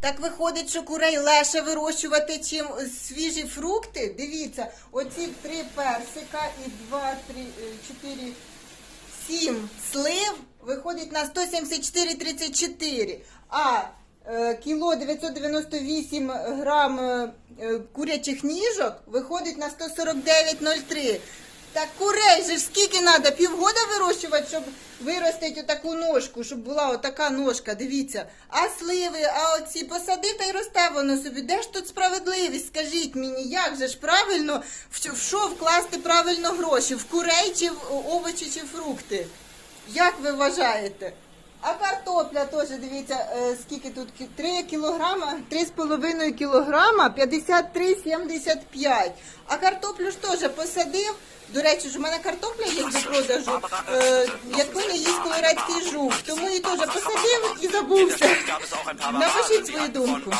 Так виходить, що курей легше вирощувати, чим свіжі фрукти. Дивіться, оці три персика і два, три, е, чотири, сім слив виходить на 174,34. А е, кіло 998 грам е, е, курячих ніжок виходить на 149,03. Так курей же ж скільки треба? Півгода вирощувати, щоб виростити отаку ножку, щоб була отака ножка, дивіться. А сливи, а оці посади та й росте воно собі. Де ж тут справедливість? Скажіть мені, як же ж правильно, в що вкласти правильно гроші? В курей чи в овочі чи фрукти? Як ви вважаєте? А картопля теж, дивіться, е, скільки тут? кі- 3 кілограма, 3,5 кілограма, 53,75. А картоплю ж теж посадив. До речі, ж у мене картопля є до продажу, е, яку не їсть колорадський жук. Тому її теж посадив і забувся. Напишіть свою думку.